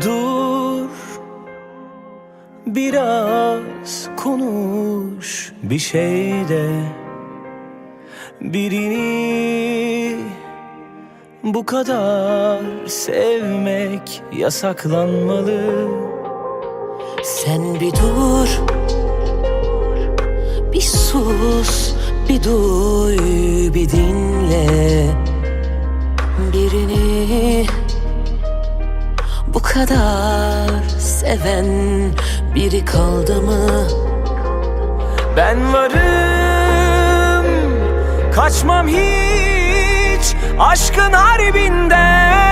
Dur Biraz konuş bir şey de. Birini bu kadar sevmek yasaklanmalı. Sen bir dur Bir sus Bir duy Bir dinle. Birini kadar Seven Biri kaldı mı? Ben varım. Kaçmam hiç Aşkın harbinden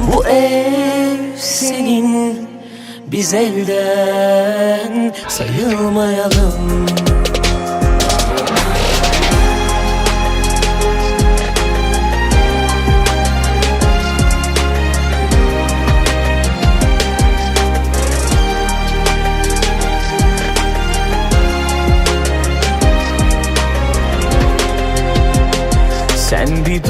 bu ev senin Biz elden sayılmayalım. Sen bir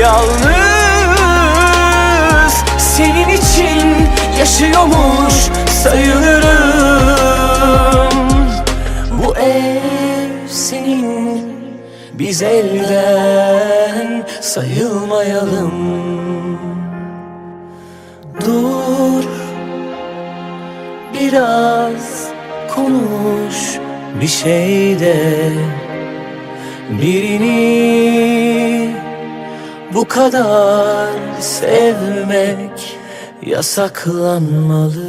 Yalnız senin için yaşıyormuş sayılırım? Bu ev senin Biz elden sayılmayalım. Dur Biraz konuş bir şey de. Birini bu kadar sevmek yasaklanmalı.